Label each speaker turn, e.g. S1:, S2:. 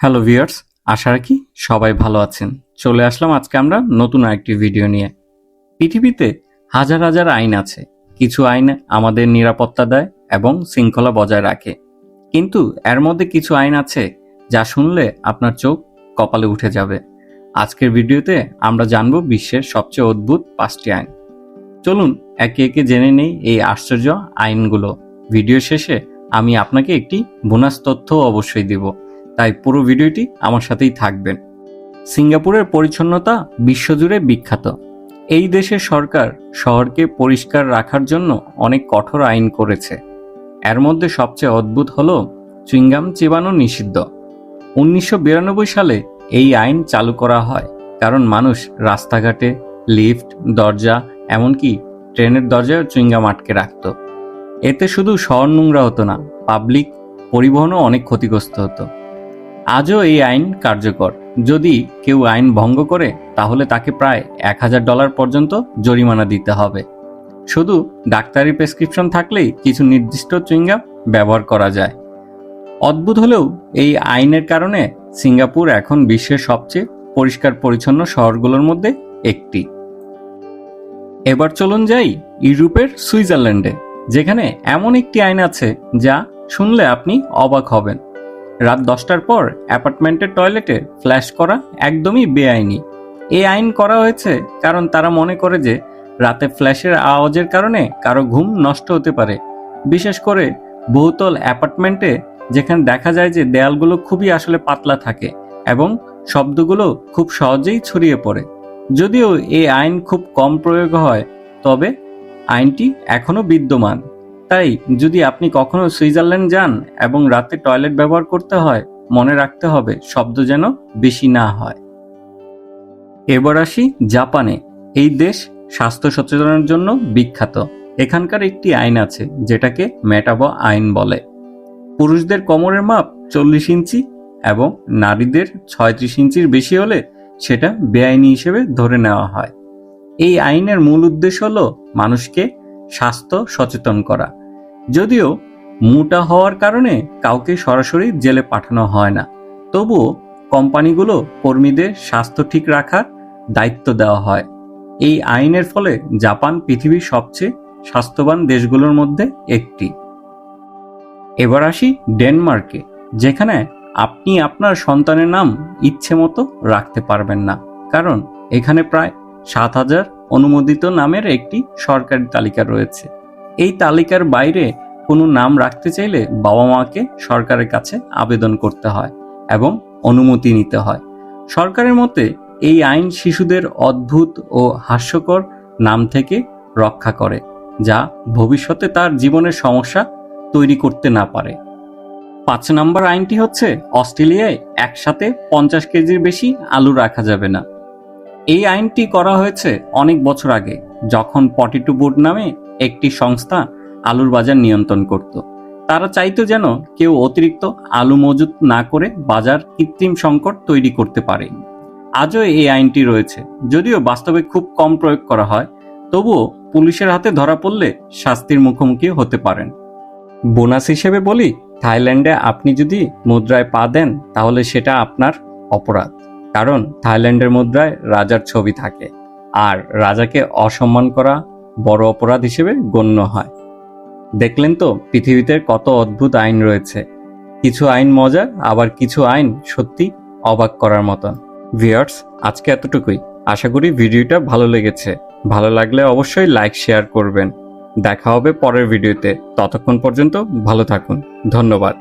S1: Hello viewers, আশা রাখি সবাই ভালো আছেন। চলে আসলাম আজকে আমরা নতুন আরেকটি ভিডিও নিয়ে। পৃথিবীতে হাজার হাজার আইন আছে, কিছু আইন আমাদের নিরাপত্তা দেয় এবং শৃঙ্খলা বজায় রাখে। কিন্তু এর মধ্যে কিছু আইন আছে যা শুনলে আপনার চোখ কপালে উঠে যাবে। আজকের ভিডিওতে আমরা জানব বিশ্বের সবচেয়ে অদ্ভুত পাঁচটি আইন। চলুন একে একে জেনে নেই এই আশ্চর্য আইনগুলো। ভিডিও শেষে আমি আপনাকে একটি বোনাস তথ্য অবশ্যই দিব। তাই পুরো ভিডিওটি আমার সাথেই থাকবেন। সিঙ্গাপুরের পরিচ্ছন্নতা বিশ্বজুড়ে বিখ্যাত। এই দেশের সরকার শহরকে পরিষ্কার রাখার জন্য অনেক কঠোর আইন করেছে। এর মধ্যে সবচেয়ে অদ্ভুত হল চুইংগাম চিবানো নিষিদ্ধ। উনিশশো বিরানব্বই সালে এই আইন চালু করা হয়, কারণ মানুষ রাস্তাঘাটে, লিফট, দরজা, এমনকি ট্রেনের দরজায় চুইংগাম আটকে রাখত। এতে শুধু শহর নোংরা হতো না, পাবলিক পরিবহনও অনেক ক্ষতিগ্রস্ত হতো। আজও এই আইন কার্যকর। যদি কেউ আইন ভঙ্গ করে, তাহলে তাকে প্রায় এক হাজার ডলার পর্যন্ত জরিমানা দিতে হবে। শুধু ডাক্তারি প্রেসক্রিপশন থাকলেই কিছু নির্দিষ্ট চুইংগাম ব্যবহার করা যায়। অদ্ভুত হলেও এই আইনের কারণে সিঙ্গাপুর এখন বিশ্বের সবচেয়ে পরিষ্কার পরিচ্ছন্ন শহরগুলোর মধ্যে একটি। এবার চলুন যাই ইউরোপের সুইজারল্যান্ডে, যেখানে এমন একটি আইন আছে যা শুনলে আপনি অবাক হবেন। রাত দশটার পর অ্যাপার্টমেন্টের টয়লেটে ফ্ল্যাশ করা একদমই বেআইনি। এই আইন করা হয়েছে কারণ তারা মনে করে যে রাতে ফ্ল্যাশের আওয়াজের কারণে কারও ঘুম নষ্ট হতে পারে। বিশেষ করে বহুতল অ্যাপার্টমেন্টে যেখানে দেখা যায় যে দেয়ালগুলো খুবই আসলে পাতলা থাকে এবং শব্দগুলো খুব সহজেই ছড়িয়ে পড়ে। যদিও এই আইন খুব কম প্রয়োগ হয়, তবে আইনটি এখনও বিদ্যমান। তাই যদি আপনি কখনো সুইজারল্যান্ড যান এবং রাতে টয়লেট ব্যবহার করতে হয়, মনে রাখতে হবে শব্দ যেন বেশি না হয়। এবার আসি জাপানে। এই দেশ স্বাস্থ্য সচেতনের জন্য বিখ্যাত। এখানকার একটি আইন আছে, যেটাকে মেটাবো আইন বলে। পুরুষদের কোমরের মাপ চল্লিশ ইঞ্চি এবং নারীদের ছয়ত্রিশ ইঞ্চির বেশি হলে সেটা বেআইনি হিসেবে ধরে নেওয়া হয়। এই আইনের মূল উদ্দেশ্য হলো মানুষকে স্বাস্থ্য সচেতন করা। যদিও মোটা হওয়ার কারণে কাউকে সরাসরি জেলে পাঠানো হয় না। তবুও কোম্পানিগুলো কর্মীদের স্বাস্থ্য ঠিক রাখার দায়িত্ব দেওয়া হয়। এই আইনের ফলে জাপান পৃথিবীর সবচেয়ে স্বাস্থ্যবান দেশগুলোর মধ্যে একটি। এবার আসি ডেনমার্কে, যেখানে আপনি আপনার সন্তানের নাম ইচ্ছে মতো রাখতে পারবেন না। কারণ এখানে প্রায় সাত হাজার অনুমোদিত নামের একটি সরকারি তালিকা রয়েছে। এই তালিকার বাইরে কোনো নাম রাখতে চাইলে বাবা মাকে সরকারের কাছে আবেদন করতে হয় এবং অনুমতি নিতে হয়। সরকারের মতে এই আইন শিশুদের অদ্ভুত ও হাস্যকর নাম থেকে রক্ষা করে, যা ভবিষ্যতে তার জীবনের সমস্যা তৈরি করতে না পারে। পাঁচ নম্বর আইনটি হচ্ছে, অস্ট্রেলিয়ায় একসাথে পঞ্চাশ কেজির বেশি আলু রাখা যাবে না। এই আইনটি করা হয়েছে অনেক বছর আগে, যখন পটিটু বোর্ড নামে একটি সংস্থা আলুর বাজার নিয়ন্ত্রণ করত। তারা চাইতো যেন কেউ অতিরিক্ত আলু মজুত না করে বাজার কৃত্রিম সংকট তৈরি করতে পারে। আজও এই আইনটি রয়েছে। যদিও বাস্তবে খুব কম প্রয়োগ করা হয়, তবুও পুলিশের হাতে ধরা পড়লে শাস্তির মুখোমুখি হতে পারেন। বোনাস হিসেবে বলি, থাইল্যান্ডে আপনি যদি মুদ্রায় পা দেন, তাহলে সেটা আপনার অপরাধ। কারণ থাইল্যান্ডের মুদ্রায় রাজার ছবি থাকে। আর রাজাকে অসম্মান করা বড় অপরাধ হিসেবে গণ্য হয়। দেখলেন তো, পৃথিবীতে কত অদ্ভুত আইন রয়েছে। কিছু আইন মজার, আবার কিছু আইন সত্যি অবাক করার মতন। ভিয়ার্স আজকে এতটুকুই। আশা করি ভিডিওটা ভালো লেগেছে। ভালো লাগলে অবশ্যই লাইক, শেয়ার করবেন। দেখা হবে পরের ভিডিওতে। ততক্ষণ পর্যন্ত ভালো থাকুন। ধন্যবাদ।